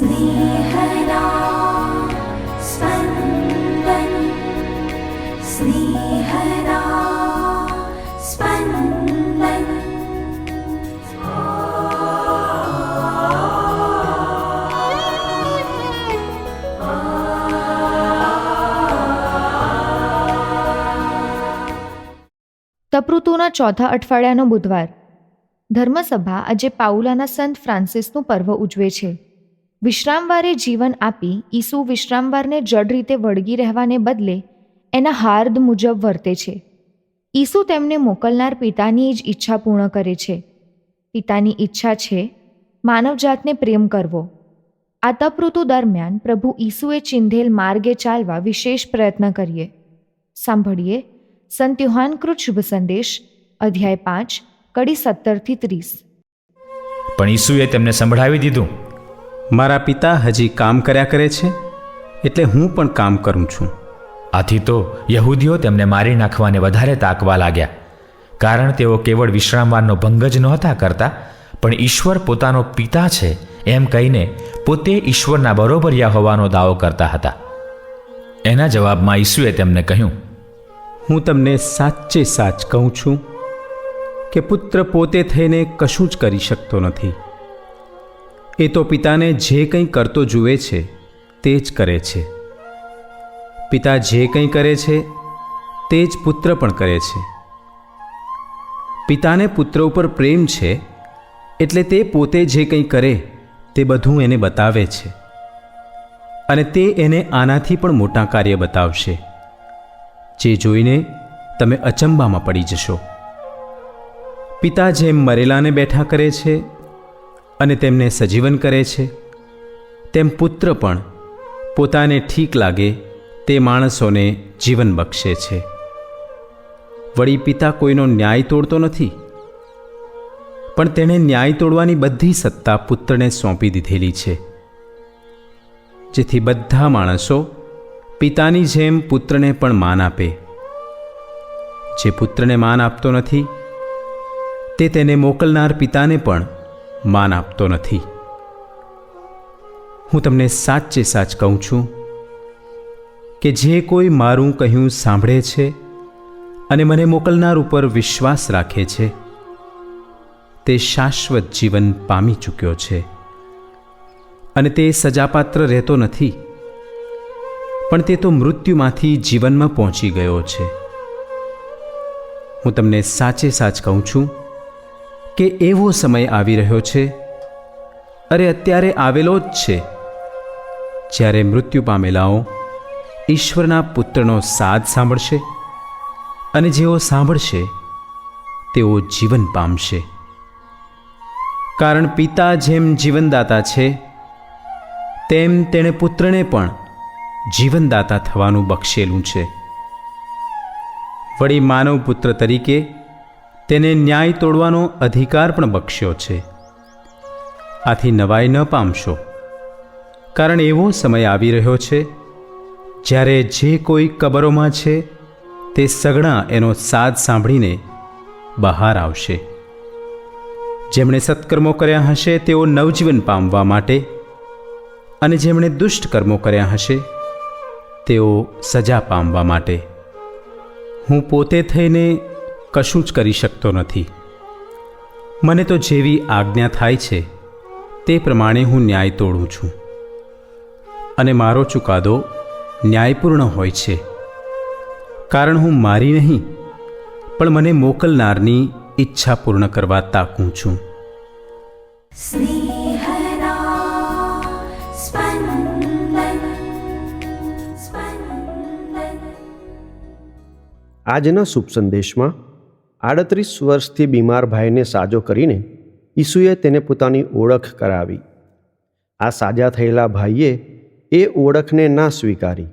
स्नेहदा स्पन्दन् स्नेहदा स्पन्दन् તપૃતુના ચોથા અઠવાડિયાનો બુધવાર ધર્મસભા આજે પાઉલાના સંત ફ્રાન્સિસનું પર્વ ઉજવે છે વિશ્રામવારે જીવન આપી ઈસુ વિશ્રામવારને જડ રીતે વળગી રહેવાને બદલે એના હાર્દ મુજબ વર્તે છે. ઈસુ તેમને મોકલનાર પિતાની જ ઈચ્છા પૂર્ણ કરે છે. પિતાની ઈચ્છા છે, માનવજાતને પ્રેમ કરવો. આ તપઋતુ દરમિયાન પ્રભુ ઈસુએ ચિંધેલ માર્ગે ચાલવા વિશેષ પ્રયત્ન કરીએ. સાંભળીએ સંત યુહાનકૃત શુભ સંદેશ, અધ્યાય પાંચ, કડી સત્તરથી ત્રીસ. પણ ઈસુએ તેમને સંભળાવી દીધું. મારા પિતા હજી કામ કર્યા કરે છે એટલે હું પણ કામ કરું છું. આથી તો યહૂદીઓ તેમને મારી નાખવાને વધારે તાકવા લાગ્યા. કારણ તેઓ કેવળ વિશ્રામવારનો ભંગ જ નહોતા કરતા પણ ઈશ્વર પોતાનો પિતા છે એમ કહીને પોતે ઈશ્વરના બરોબરિયા હોવાનો દાવો કરતા હતા. એના જવાબમાં ઈસુએ તેમને કહ્યું હું તમને સાચે સાચ કહું છું કે પુત્ર પોતે થઈને કશું જ કરી શકતો નથી. એ તો પિતાને જે કંઈ કરતો જુએ છે, તે જ કરે છે. પિતા જે કંઈ કરે છે, તે જ પુત્ર પણ કરે છે. પિતાને પુત્ર ઉપર પ્રેમ છે, એટલે તે પોતે જે કંઈ કરે, તે બધું એને બતાવે છે. અને તે એને આનાથી પણ મોટા કાર્ય બતાવશે. જે જોઈને તમે અચંબામાં પડી જશો. પિતા જેમ મરેલાને બેઠા કરે છે અને તેમને સજીવન કરે છે. તેમ પુત્ર પણ પોતાને ઠીક લાગે તે માણસોને જીવન બક્ષે છે. વળી પિતા કોઈનો ન્યાય તોડતો નથી. પણ તેણે ન્યાય તોડવાની બધી સત્તા પુત્રને સોંપી દીધેલી છે. જેથી બધા માણસો પિતાની જેમ પુત્રને પણ માન આપે. જે પુત્રને માન આપતો નથી, તે તેને મોકલનાર પિતાને પણ માન આપતો નથી. હું તમને સાચે સાચ કહું છું કે જે કોઈ મારું કહ્યું સાંભળે છે અને મને મોકલનાર ઉપર વિશ્વાસ રાખે છે, તે શાશ્વત જીવન પામી ચૂક્યો છે અને તે સજાપાત્ર રહેતો નથી, પણ તે તો મૃત્યુમાંથી જીવનમાં પહોંચી ગયો છે. હું તમને સાચે સાચ કહું છું કે એવો સમય આવી રહ્યો છે? અરે, અત્યારે આવેલો જ છે. જ્યારે મૃત્યુ પામેલાઓ ઈશ્વરના પુત્રનો સાદ સાંભળશે અને જેઓ સાંભળશે, તેઓ જીવન પામશે. કારણ પિતા જેમ જીવનદાતા છે, તેમ તેણે પુત્રને પણ જીવનદાતા થવાનું બક્ષેલું છે. વળી માનવ પુત્ર તરીકે તેને ન્યાય તોડવાનો અધિકાર પણ બક્ષ્યો છે. આથી નવાઈ ન પામશો. કારણ એવો સમય આવી રહ્યો છે, જ્યારે જે કોઈ કબરોમાં છે, તે સઘળા એનો સાદ સાંભળીને બહાર આવશે. જેમણે સત્કર્મો કર્યા હશે, તેઓ નવજીવન પામવા માટે અને જેમણે દુષ્ટ કર્મો કર્યા હશે, તેઓ સજા પામવા માટે. હું પોતે થઈને કશું જ કરી શકતો નથી. મને તો જેવી આજ્ઞા થાય છે તે પ્રમાણે હું ન્યાય તોડું છું. અને મારો ચુકાદો ન્યાયપૂર્ણ હોય છે. કારણ હું મારી નહીં પણ મને મોકલનારની ઈચ્છા પૂર્ણ કરવા તાકું છું. આજના શુભ સંદેશમાં આડત્રીસ વર્ષથી બીમાર ભાઈને સાજો કરીને ઈસુએ તેને પોતાની ઓળખ કરાવી. આ સાજા થયેલા ભાઈએ એ ઓળખને ના સ્વીકારી.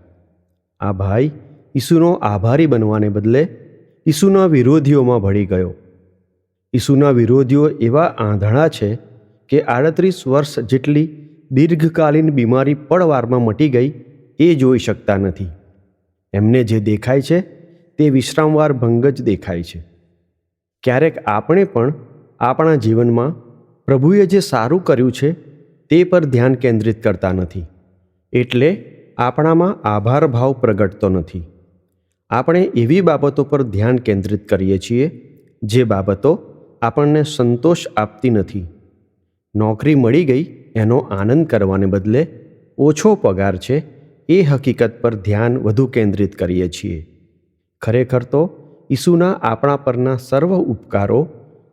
આ ભાઈ ઈસુનો આભારી બનવાને બદલે ઈસુના વિરોધીઓમાં ભળી ગયો. ઈસુના વિરોધીઓ એવા આંધળા છે કે આડત્રીસ વર્ષ જેટલી દીર્ઘકાલીન બીમારી પળવારમાં મટી ગઈ એ જોઈ શકતા નથી. એમને જે દેખાય છે તે વિશ્રામવાર ભંગ જ દેખાય છે. ક્યારેક આપણે પણ આપણા જીવનમાં પ્રભુએ જે સારું કર્યું છે તે પર ધ્યાન કેન્દ્રિત કરતા નથી. એટલે આપણામાં આભાર ભાવ પ્રગટતો નથી. આપણે એવી બાબતો પર ધ્યાન કેન્દ્રિત કરીએ છીએ, જે બાબતો આપણને સંતોષ આપતી નથી. નોકરી મળી ગઈ, એનો આનંદ કરવાને બદલે ઓછો પગાર છે, એ હકીકત પર ધ્યાન વધુ કેન્દ્રિત કરીએ છીએ. ખરેખર તો ઈસુના આપણા પરના સર્વ ઉપકારો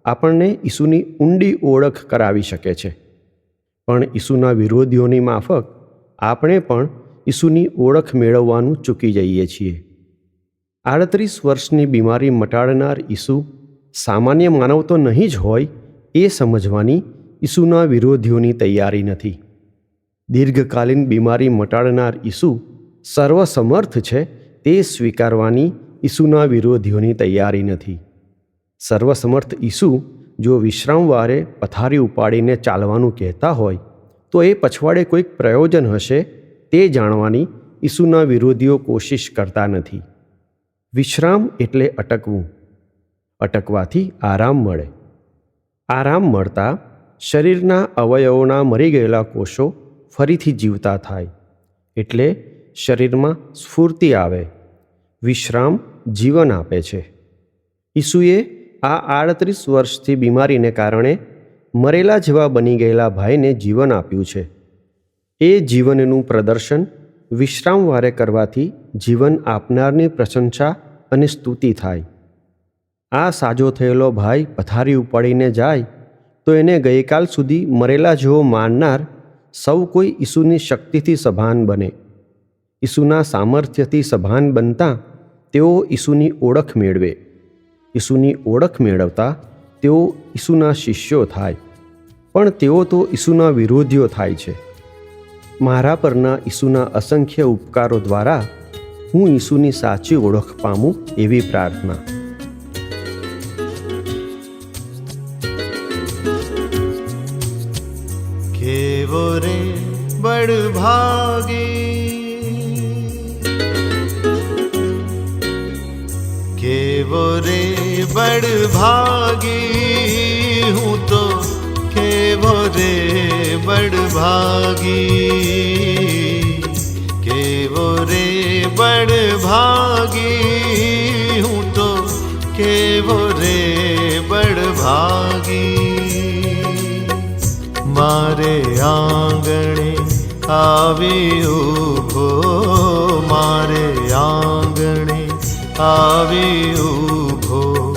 આપણને ઈસુની ઊંડી ઓળખ કરાવી શકે છે. પણ ઈસુના વિરોધીઓની માફક આપણે પણ ઈસુની ઓળખ મેળવવાનું ચૂકી જઈએ છીએ. આડત્રીસ વર્ષની બીમારી મટાડનાર ઈસુ સામાન્ય માનવ તો નહીં જ હોય એ સમજવાની ઈસુના વિરોધીઓની તૈયારી નથી. દીર્ઘકાલીન બીમારી મટાડનાર ઈસુ સર્વસમર્થ છે તે સ્વીકારવાની ઈસુના વિરોધીઓની તૈયારી નથી. સર્વસમર્થ ઈસુ જો વિશ્રામવારે પથારી ઉપાડીને ચાલવાનું કહેતા હોય, તો એ પછવાડે કોઈક પ્રયોજન હશે તે જાણવાની ઈસુના વિરોધીઓ કોશિશ કરતા નથી. વિશ્રામ એટલે અટકવું. અટકવાથી આરામ મળે. આરામ મળતા શરીરના અવયવોના મરી ગયેલા કોષો ફરીથી જીવતા થાય. એટલે શરીરમાં સ્ફૂર્તિ આવે. વિશ્રામ જીવન આપે છે. ઈસુએ આ આડત્રીસ વર્ષથી બીમારીને કારણે મરેલા જેવા બની ગયેલા ભાઈને જીવન આપ્યું છે. એ જીવનનું પ્રદર્શન વિશ્રામવારે કરવાથી જીવન આપનારની પ્રશંસા અને સ્તુતિ થાય. આ સાજો થયેલો ભાઈ પથારી ઉપાડીને જાય તો એને ગઈકાલ સુધી મરેલા જેવો માનનાર સૌ કોઈ ઈસુની શક્તિથી સભાન બને. ઈસુના સામર્થ્યથી સભાન બનતા તેઓ ઈસુની ઓળખ મેળવે. ઈસુની ઓળખ મેળવતા તેઓ ઈસુના શિષ્યો થાય. પણ તેઓ તો ઈસુના વિરોધીઓ થાય છે. મારા પરના ઈસુના અસંખ્ય ઉપકારો દ્વારા હું ઈસુની સાચી ઓળખ પામું એવી પ્રાર્થના. કેવો રે બડભાગી કેવો બડ ભાગી હું તો કેવો રે બડ ભાગી કેવો રે બડ ભાગી હું તો કેવો રે બડ ભાગી મારે આંગણે આવી ઊભો આવી ઊભો.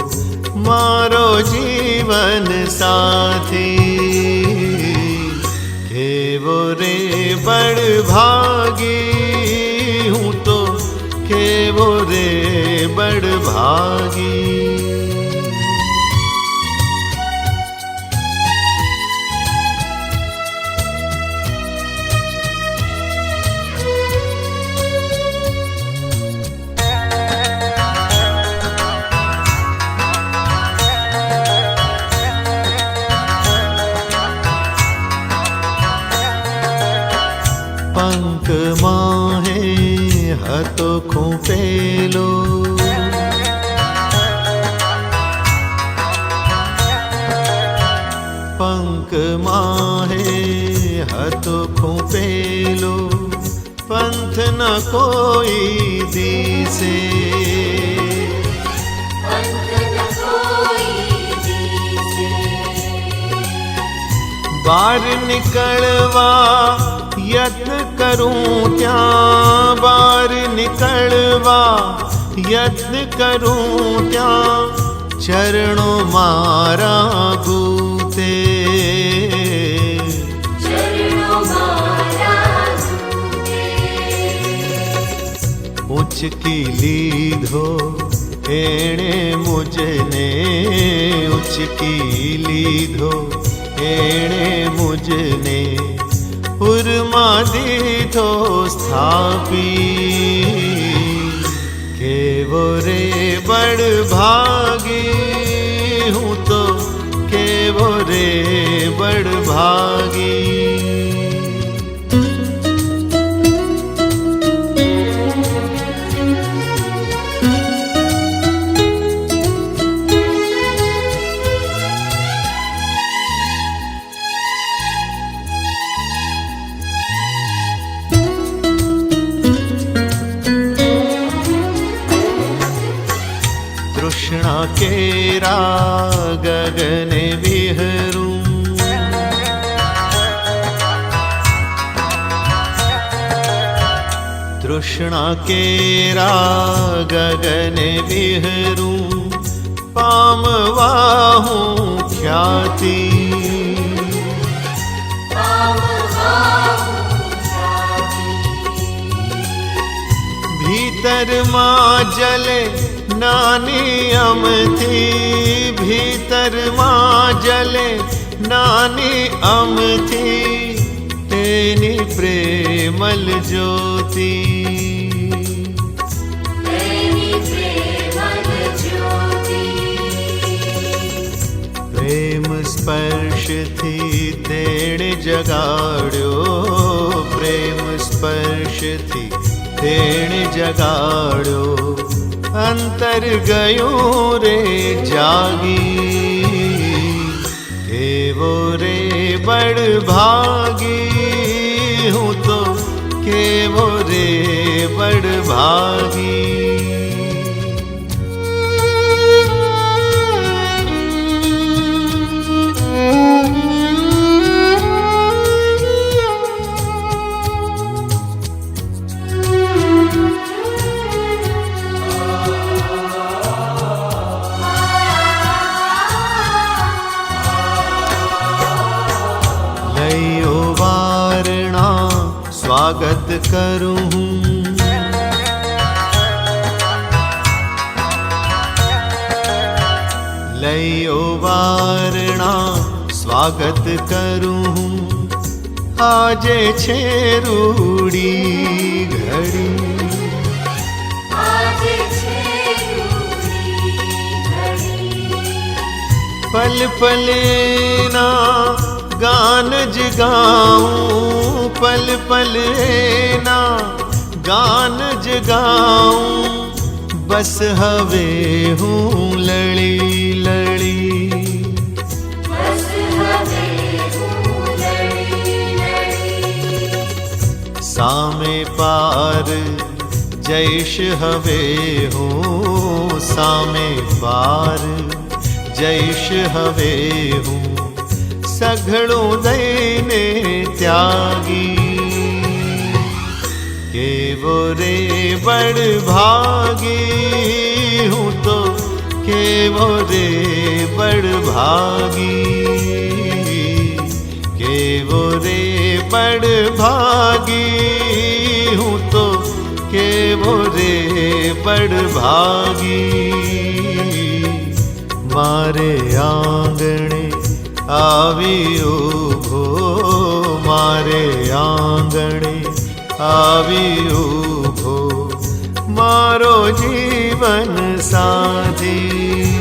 મારો જીવન સાથી. કેવો રે બળ ભાગી? હું તો કેવો રે બળ ભાગી પંક માહે હતો ખૂંપેલો પંખ માહે હતો ખૂંપેલો પંથ ન કોઈ દિશે બહાર નીકળવા યત્ન કરું ત્યાં બહાર નીકળવા યત્ન કરું ત્યાં ચરણો મારા ગૂતે ઉચકી લીધો એણે મુજને ઉચકી લીધો એણે મુજને ઉર્મા દીધો સ્થાપી કેવો રે બળ ભાગી હું તો કેવો રે બળ તૃષ્ણા કેરા ગગને વિહરું પામવા હું ખ્યાતિ ભીતરમાં જલે નાની અમથી ભીતરમાં જલે નાની અમથી તેની પ્રેમલ જ્યોતિ પ્રેમ સ્પર્શથી તેણે જગાડ્યો પ્રેમ સ્પર્શથી તેણે જગાડ્યો અંતર ગયું રે જાગી કેવો રે બડ ભાગી હું તો કેવો રે બળ કરું હું. લયો વારણા સ્વાગત કરું હું. આજે છે રૂડી ઘડી. પલ પલેના જ ગાઉં પલ પલેના ગાન જ ગાઉં બસ હવે હું લળી લળી સામે પાર જઈશ હવે હું સામે પાર જઈશ હવે હું સઘળું દઈને ત્યાગી કેવો રે બળ ભાગી હું તો કેવો રે બળ ભાગી કેવો રે બળ ભાગી હું તો કેવો રે બળ ભાગી મારે આંગણે આવી ઊભો મારે આંગણે આવી ઊભો મારો જીવન સાથી